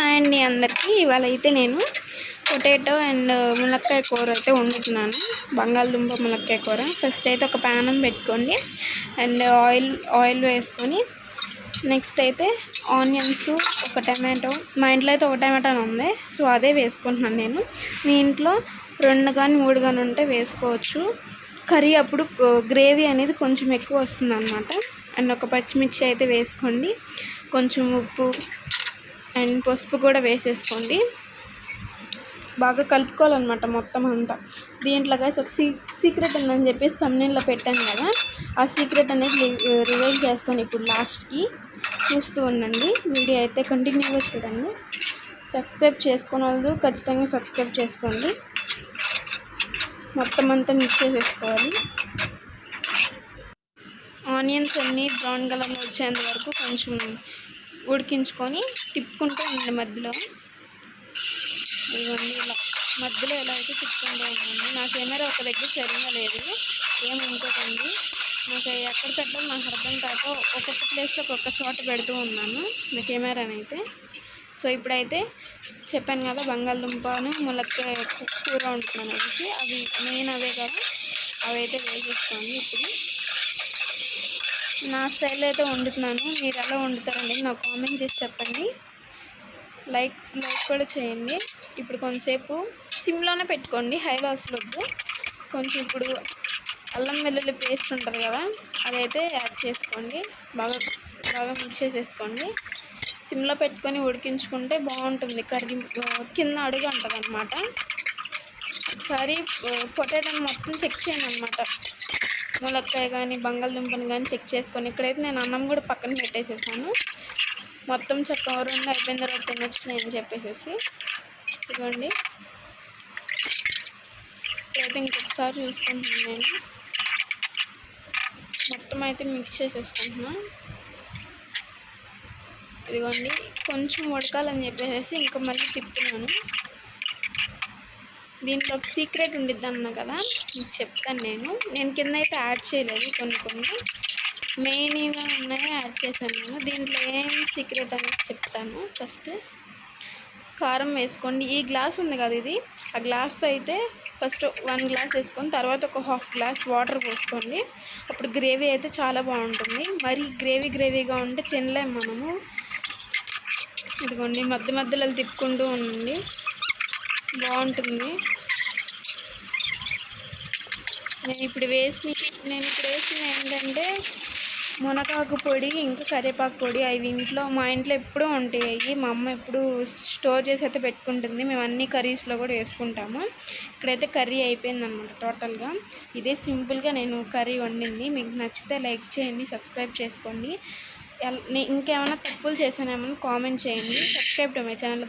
Hi అండి అందరికీ. ఇవాళ అయితే నేను పొటాటో అండ్ ములక్కాయ కూర అయితే వండుతున్నాను. బంగాళదుంప ములక్కాయ కూర. ఫస్ట్ అయితే ఒక ప్యానం పెట్టుకోండి. అండ్ ఆయిల్ ఆయిల్ వేసుకొని నెక్స్ట్ అయితే ఆనియన్స్ ఒక టమాటో. మా ఇంట్లో అయితే ఒక టమాటో ఉంది. సో అదే వేసుకుంటున్నాను నేను. మీ ఇంట్లో రెండు కానీ మూడు కానీ ఉంటే వేసుకోవచ్చు. కర్రీ అప్పుడు గ్రేవీ అనేది కొంచెం ఎక్కువ వస్తుంది అనమాట అండ్ ఒక పచ్చిమిర్చి అయితే వేసుకోండి. కొంచెం ఉప్పు అండ్ పసుపు కూడా వేసేసుకోండి. బాగా కలుపుకోవాలన్నమాట మొత్తం అంతా. దీంట్లో కలిసి ఒక సీ సీక్రెట్ ఉందని చెప్పేసి తమిళలో పెట్టాను కదా. ఆ సీక్రెట్ అనేది రివైల్ చేస్తాను ఇప్పుడు లాస్ట్కి చూస్తూ ఉండండి. వీడియో అయితే కంటిన్యూగా చూడండి. సబ్స్క్రైబ్ చేసుకున్న వాళ్ళు ఖచ్చితంగా సబ్స్క్రైబ్ చేసుకోండి. మొత్తం అంతా మిక్స్ చేసేసుకోవాలి. ఆనియన్స్ అన్నీ బ్రౌన్ కలర్లో వచ్చేంత వరకు కొంచెం ఉడికించుకొని తిప్పుకుంటూ ఉండండి మధ్యలో. ఇవన్నీ ఇలా మధ్యలో ఎలా అయితే తిప్పుకుంటూ ఉండండి. నా కెమెరా ఒక దగ్గర సరిగా లేదు. ఏమి ఇంకోకండి నాకు ఎక్కడ పెట్టడం నాకు అర్థం కాక ఒక్కొక్క ప్లేస్లో ఒక్కొక్క చోట పెడుతూ ఉన్నాను నా కెమెరానైతే అయితే. సో ఇప్పుడైతే చెప్పాను కదా బంగాళదుంపను ములక్కాయ కూర ఉంటున్నాను అనేసి అవి మెయిన్ అవే కదా అవి అయితే వేసేసుకోండి ఇప్పుడు. నా స్టైల్ అయితే వండుతున్నాను. మీరు ఎలా వండుతారండి నాకు కామెంట్ చేసి చెప్పండి. లైక్ లైక్ కూడా చేయండి. ఇప్పుడు కొంతసేపు సిమ్లోనే పెట్టుకోండి. హైలో వద్దు. కొంచెం ఇప్పుడు అల్లం వెల్లుల్లి పేస్ట్ ఉంటుంది కదా అదైతే యాడ్ చేసుకోండి. బాగా బాగా మిక్స్ చేసేసుకోండి. సిమ్లో పెట్టుకొని ఉడికించుకుంటే బాగుంటుంది. కర్రీ కింద అడుగు ఉంటుంది అనమాట ఒకసారి పొటాటోని మొత్తం చెక్ చేయను అనమాట ములక్కాయ కానీ బంగాళదుంపని కానీ చెక్ చేసుకొని ఇక్కడైతే నేను అన్నం కూడా పక్కన పెట్టేసేసాను. మొత్తం చక్క రెండు అయిపోయిన తర్వాత తినొచ్చు నేను చెప్పేసేసి ఇదిగోండి. ఇక్కడైతే ఇంకొకసారి చూసుకుంటున్నాను నేను. మొత్తం అయితే మిక్స్ చేసేసుకుంటున్నాను. ఇదిగోండి కొంచెం ఉడకాలని చెప్పేసి ఇంకా మళ్ళీ తిప్పుతున్నాను. దీంట్లో ఒక సీక్రెట్ ఉండిద్ది అన్నా కదా మీకు చెప్తాను నేను. నేను కింద అయితే యాడ్ చేయలేదు కొన్ని కొన్ని. ఇవి ఉన్నాయి యాడ్ చేశాను నేను. దీంట్లో ఏం సీక్రెట్ అనేది చెప్తాను ఫస్ట్. కారం వేసుకోండి. ఈ గ్లాస్ ఉంది కదా ఇది. ఆ గ్లాస్ అయితే ఫస్ట్ వన్ గ్లాస్ వేసుకొని తర్వాత ఒక హాఫ్ గ్లాస్ వాటర్ పోసుకోండి. అప్పుడు గ్రేవీ అయితే చాలా బాగుంటుంది. మరి గ్రేవీ గ్రేవీగా ఉంటే తినలేము మనము. ఇదిగోండి మధ్య మధ్యలో తిప్పుకుంటూ ఉండండి. బాగుంటుంది. నేను ఇప్పుడు వేసిన నేను ఇప్పుడు వేసిన ఏంటంటే మునగాకు పొడి ఇంకా కరివేపాకు పొడి అవి ఇంట్లో మా ఇంట్లో ఎప్పుడూ ఉంటాయి. మా అమ్మ ఎప్పుడు స్టోర్ చేసి అయితే పెట్టుకుంటుంది. మేము అన్ని కర్రీస్లో కూడా వేసుకుంటాము. ఇక్కడైతే కర్రీ అయిపోయింది అనమాట టోటల్గా. ఇదే సింపుల్గా నేను కర్రీ వండింది. మీకు నచ్చితే లైక్ చేయండి సబ్స్క్రైబ్ చేసుకోండి. ఇంకేమైనా తప్పులు చేశానేమో కామెంట్ చేయండి. Subscribe to my channel.